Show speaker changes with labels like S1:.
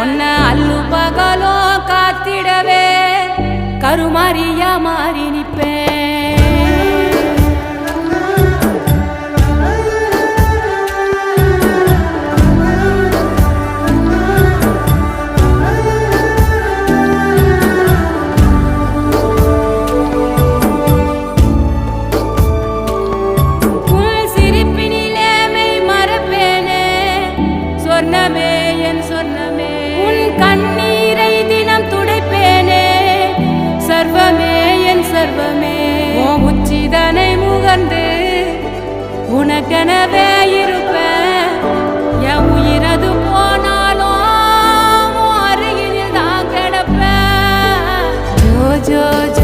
S1: ஒன்ன அல்லு பகலோ காத்திடவே கருமாரியா மாறி நிற்பேன் சொன்னமே என் சொன்னமே உன் கண்ணீரை தினம் துடைப்பேனே. சர்வமே என் சர்வமே. உச்சிதனை முகந்து உனக்கெனவே இருப்பேன். என் உயிரது போனாலும் அருகில் தான் கிடப்பேன். Joe Joe